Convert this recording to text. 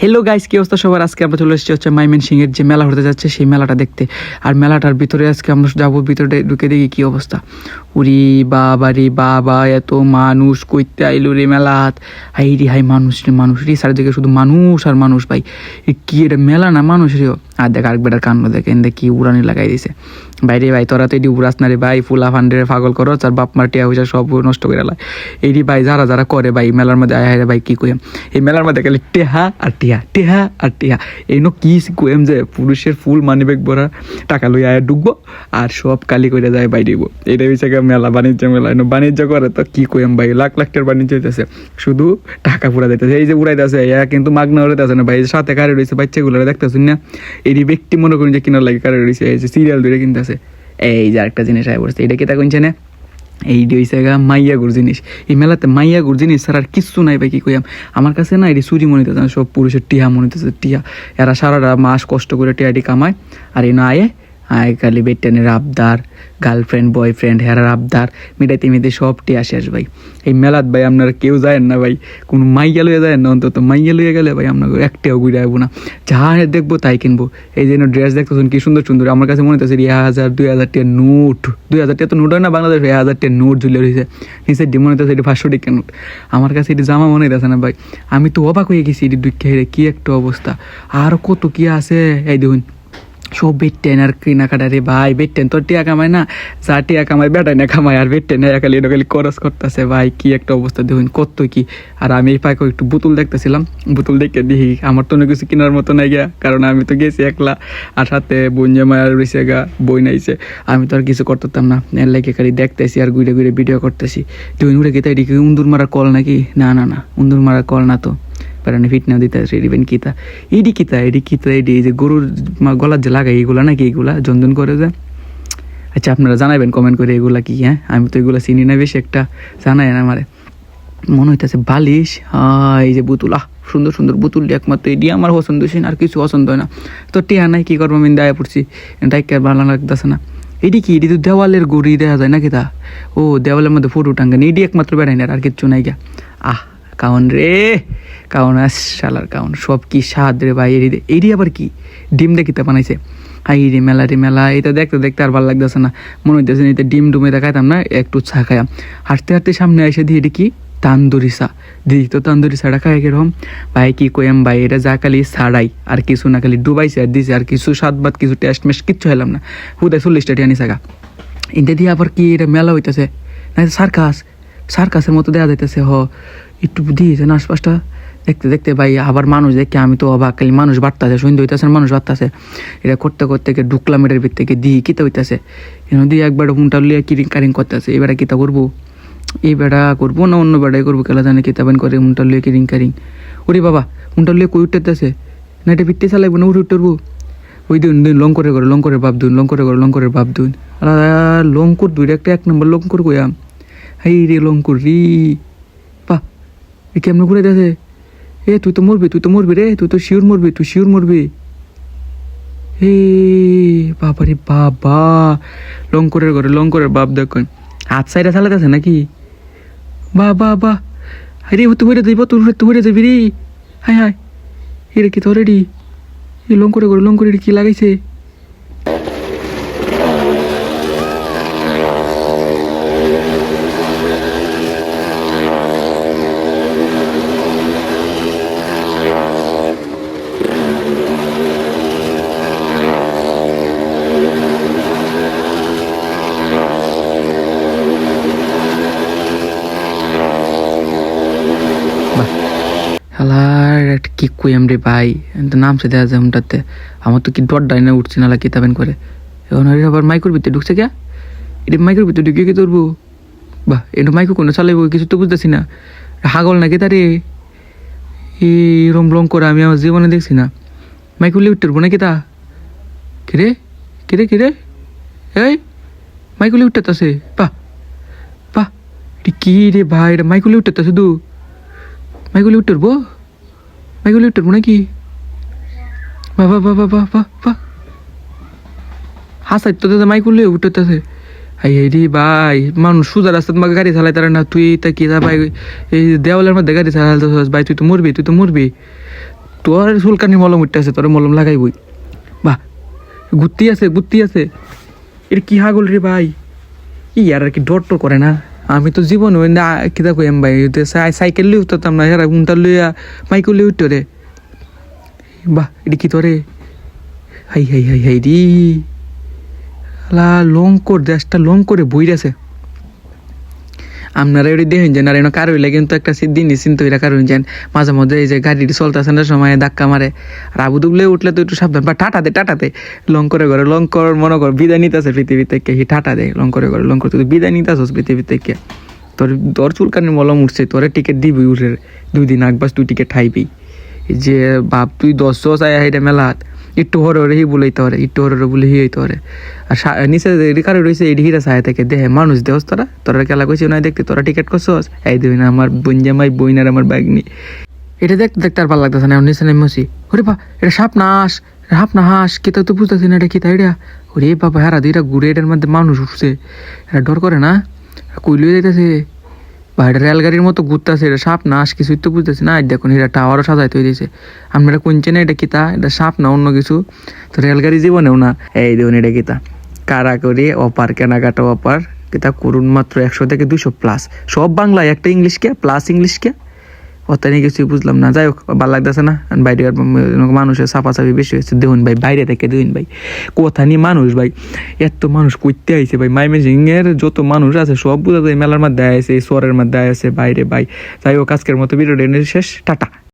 Hello guys কি অবস্থা? সবার আজকে আমরা চলে এসেছি হচ্ছে মাইমেন সিং এর যে মেলা হতে যাচ্ছে, সেই মেলাটা দেখতে। আর মেলাটার ভিতরে আজকে আমরা যাব, ভিতরে ঢুকে দেখি কি অবস্থা। উরি বাবা রে বাবা, এত মানুষ, কইতে আইলো রে মেলাত হাই রে, হাই মানুষ রে মানুষ রে, চারিদিকে শুধু মানুষ আর মানুষ, ভাই। কি এটা মেলা না মানুষ রে? আর দেখ, আরেক বেটার কান্ড দেখে দেখেন, দেখি উড়ানি লাগাই দিছে। ভাই রে ভাই, তোরা তো এটি উড়াস না রে ভাই, ফুলা ফান্ডে পাগল করো আর বাপ মার টিয়া হয়েছে সব নষ্ট করে লাই এইটি ভাই, যারা যারা করে ভাই, মেলার মধ্যে, আয় রে ভাই, কি কইম। এই মেলার মধ্যে গেলে টেহা আর টিহা। টেহা আর টিহা এই নো কি কইম যে পুরুষের ফুল মানি ব্যাগ ভরা, টাকা লই আয় ডুববো আর সব কালি করে যায় বাইরে দিব এটা হচ্ছে মেলা, বাণিজ্য মেলা। এনো বাণিজ্য করে তো কি কইম ভাই, লাখ লাখ টাকার বাণিজ্য হইতেছে। শুধু টাকা পুরা দিতেছে এই যে উড়াইতেছে এরা কিন্তু মাগনা উড়াইতেছে না ভাই। সাথে কারে রয়েছে বাচ্চাগুলো দেখতেছেন না? এই ব্যক্তি মনে করেন যে কিনার লাগে কারে রয়েছে এই যে সিরিয়াল ধরে কিনতেছে। এই যে আরেকটা জিনিস আয় পড়ছে। এটা কি তা কইছে না? এই হইছে গা মাইয়া গুর জিনিস। এই মেলাতে মাইয়াগুর জিনিস ছাড়া আর কিচ্ছু নাই ভাই, কি কইয়াম? আমার কাছে না এটি চুরি মনে সব পুরুষের টিহা মনে টিহা। এরা সারাটা মাস কষ্ট করে টিয়াটি কামায়, আর এই না আয়ে আয় খালি বেটেনের আবদার গার্লফ্রেন্ড বয়ফ্রেন্ড হেরার আবদার মিটাইতে মিটাই সবটি টিয়া শেষ ভাই। এই মেলাত ভাই আপনারা কেউ যায় না ভাই, কোনো মাইয়া লইয়া যায় না অন্তত। মাইয়া লইয়া গেলে ভাই আপনাকে একটাও ঘুরে আসব না। যাহা দেখব তাই কিনবো। এই যে ড্রেস দেখতেছেন, কি সুন্দর সুন্দর। আমার কাছে মনে হচ্ছে এক হাজার, দুই হাজার টাকা নোট। দুই হাজার টাকা তো নোট হয় না বাংলাদেশ? এক হাজার টাকা নোট ঝুলে রয়েছে নিচে ডি মনে হচ্ছে এটি পাঁচশো টাকা নোট। আমার কাছে এটি জামা মনে হইতেছে না ভাই। আমি তো অবাক হয়ে গেছি এটি দুই হেরে কী একটা অবস্থা। আর কত কি আছে? এই দেখুন। সব বেটেন আর কেনাকাটা রে ভাই বেটেন তোর টিয়া কামায় না যা টিয়া কামায় বেটাই না কামায় আর বেটেন এটা খালি করস করতেছে ভাই কি একটা অবস্থা দেখুন কত কি আর আমি এই পাকে একটু বোতল দেখতেছিলাম বোতল দেখে দেখি আমার তো কিছু কেনার মতো নাই গিয়া কারণ আমি তো গেছি একলা আর সাথে বোন জামাই রয়েছে গা বই নাইছে আমি তো আর কিছু করতাম না লাগে খালি দেখতেছি আর ঘুরে ঘুরে ভিডিও করতেছি তুই উড়ে গেতে এদিকে উন্দুর মারা কল নাকি না না না উন্দুর মারা কল না তো কারণ ফিট না দিতে রিবেন কিতা। এডি কিতা এডি কিতা এডি এই যে গরুর গলার যে লাগাই এগুলা নাকি এগুলা জন্দন করে যে। আচ্ছা আপনারা জানাবেন কমেন্ট করে এগুলা কি হ্যাঁ? আমি তো এগুলা চিনি না, বেশি একটা জানাই না আমারে। মনে হইতেছে বালিশ এই যে বুতুল সুন্দর সুন্দর বুতুল একমাত্র এডি আমার পছন্দ হয়েছে আর কিছু পছন্দ হয় না। তো টিয়া নাই, কি করব, আমি দায়া পড়ছি। ডাইকে ভালো লাগতেছে না। এডি কি এডি তো দেওয়ালের গড়ি দেখা যায় নাকি তা? ও, দেওয়ালের মধ্যে ফটো টাঙ্গানি এডি একমাত্র বেড়াই না, আর কিচ্ছু নাই গা আহ কাউন রে, কাউন আস শালার কাউন, সব কি স্বাদ রে ভাই, এরি এরি আবার কি? ডিম দেখিতে বানাইছে। হাই রে মেলা রে মেলা এটা দেখতে দেখতে আর ভালো লাগতেছে না। মনে হইতেছে না এটা ডিম ডুমে দেখাইতাম না, একটু চা খাইয়াম। হাঁটতে হাঁটতে সামনে এসে দিয়ে এটি কি? তান্দুরি চা দিদি তো তান্দুরি চাটা খাই কীরকম? ভাই কি কইম ভাই, এটা যা খালি ছাড়াই, আর কিছু না খালি ডুবাইছে আর দিছে, আর কিছু স্বাদ বাদ, কিছু টেস্ট মেস্ট কিচ্ছু হলাম না। হুদায় চল্লিশটা টিয়ানি চাগা এটা দিয়ে আবার কি, এটা মেলা হইতেছে। না, সার্কাস। সার্কাসের মতো দেওয়া যাইতেছে, হ। একটু দিয়েছে না, আশপাশটা দেখতে দেখতে ভাই, আবার মানুষ দেখে আমি তো অবাক, খালি মানুষ বাড়তেছে সন্ধ্যে হইতেছে মানুষ বাড়তেছে। এটা করতে করতে গিয়ে ঢুকলাম এটার ভিতর থেকে দিই কিতা হইতেছে? এনে দিয়ে একবার হুমটা লিয়ে কিরিং, কারিং করতেছে, এবারে কিতা করব? এই বেড়া করব না অন্য বেড়াই করব খেলা জানে কিতাবেন করে, হুমটা লিয়ে কিরিং, কারিং। ওরে বাবা, হুমটা লিয়ে কই উঠতেছে? না, এটা ভিত্তি চালাইবো না, উঠে উঠবো? ওই দিন দিন লং করে করে লং করে বাপ দুন লং করে করে লং করে বাপ দুন। আর, লঙ্কুর দুইটা একটা, এক নম্বর লঙ্কুর কইয়াম। হাই রে লঙ্কুর রি। এ কেমন ঘুরে যাচ্ছে এ, তুই তো মরবি, তুই তো মরবি রে, তুই তো শিওর মরবি, তুই শিওর মরবি। হে বাবা রে বাবা। লঙ্করের ঘরে, লঙ্করের বাপ দেখুন। হাত সাইডে চালাতেছে নাকি? বা বা বা। আরে, তুই হয়ে যাবি, তুই তুই হয়ে যাবি রে। হাই হাই এরে কি রেডি এই লঙ্করে ঘরে লঙ্করে কি লাগাইছে? হালার কি কইম রে ভাই? এত নাম সে দেওয়া যায় হুমটাতে আমার তো কি ডট ডাইনে উঠছে নালা কিতাবেন করে। এখন আর আবার মাইক্রোর ভিতরে ঢুকছে কে? এটা মাইক্রোর ভিতরে ঢুকে কি করব বাহ এটা মাইক্রো কোনো চালাইবো কিছু তো বুঝতেছি না। হাগল নাকি তারে? এই রম রং করে আমি আমার জীবনে দেখছি না। মাইক্রো লিয়ে উঠতে নাকি তা? কিরে? কিরে কিরে? এই মাইক্রো লিয়ে উঠতে বাহ বাহ, এটা কি রে ভাই? এটা মাইক্রো লিয়ে উঠতে শুধু মাইগুলি উঠবো? মাইগুলি উঠবো নাকি? বাবা বাবা বাবা বা বাহ হাসাই তো দাদা মাইগুলি উঠতেছে। হাই রে ভাই, মানুষ সুজা রাস্তাত মা গাড়ি চালাই তারা না, তুই তা কি ভাই, এই দেওয়ালের মধ্যে গাড়ি চালাতে ভাই, তুই তো মরবি, তুই তো মরবি। তোর চুলকানি মলম উঠতে আছে, তোর মলম লাগাই লাগাইবই। বাহ, গুত্তি আছে গুত্তি আছে। এটা কি হাগল রে ভাই? ই আর কি ডর টর করে না। আমি তো জীবন ওই না কিতা কইম ভাই সাইকেল লিয়ে উঠতাম না হেরা উনটা লইয়া মাইকেল লিয়ে উঠতো রে বাহ এডি কি তোরে হাই হাই হাই হাই রি লা লং কর দেশটা লং করে বইরেছে আপনারা এটি দেখেন যে না রেনো কারও হইলে কিন্তু একটা দিন চিন্তা হইলে কারও যান মাঝে মধ্যে এই যে গাড়িটি চলতেছে না সময় ধাক্কা মারে। আর আবু দুবলে উঠলে তো একটু সাবধান। বা টাটাতে টাটাতে লং করে করে, লং কর, মনে কর, বিদায় নিতেছে পৃথিবী থেকে। হি টাটা দেয় লং করে করে, লং করে। তুই বিদায় নিতেছস পৃথিবী থেকে। তোর তোর চুলকানি মলম উঠছে, তোরে টিকিট দিবি উঠে। দুই দিন আগবাস তুই টিকিট খাইবি যে বাপ, তুই দশ চাই হাইটা মেলাত। একটু হরে হরে হি বলেইতে হরে একটু হরে বলে হি হইতে হরে আর নিচে রিকারে রয়েছে এটি হিরা সাহায় থেকে, দেহে মানুষ দেহস তোরা তোরা খেলা করছিস না দেখতে, তোরা টিকিট করছস? এই দিবি না, আমার বোন জামাই বইনার আমার ব্যাগ নি এটা দেখতে দেখতে আর ভালো লাগতেছে না নিচে নেমে আসি ওরে বা এটা সাপ না হাঁস সাপ না হাঁস কেতা তো বুঝতেছি না এটা কিতা এটা ওরে বাবা হারা দুইটা ঘুরে এটার মধ্যে মানুষ উঠছে। এটা ডর করে না? কইলিয়ে যাইতেছে। বা এটা রেলগাড়ির মতো ঘুরতেছে, এটা সাপ না আস কিছুই তো বুঝতেছি না। দেখুন, এটা টাওয়ারও সাজাই তৈরি দিয়েছে আপনারা কুঞ্চে না এটা কিতা এটা সাপ না অন্য কিছু? তো রেলগাড়ি জীবনেও না। এই দেখুন, এটা কিতা কারা করি? অপার, কেনাকাটা অপার। কিতা করুন মাত্র একশো থেকে দুশো প্লাস সব বাংলায়, একটা ইংলিশকে প্লাস ইংলিশ কে অত নিয়ে কিছুই বুঝলাম না। যাই হোক, ভালো লাগতেছে না। বাইরে মানুষের চাপাচাপি বেশি হয়েছে। দেখুন ভাই, বাইরে থেকে দেখুন ভাই, কোথা নিয়ে মানুষ ভাই? এত মানুষ করতে আইছে ভাই মাইমেজিংয়ের যত মানুষ আছে সব বোঝা যায় মেলার মধ্যে আছে এই শহরের মধ্যে আছে বাইরে ভাই। যাই হোক, আজকের মতো বিরোধী শেষ। টাটা।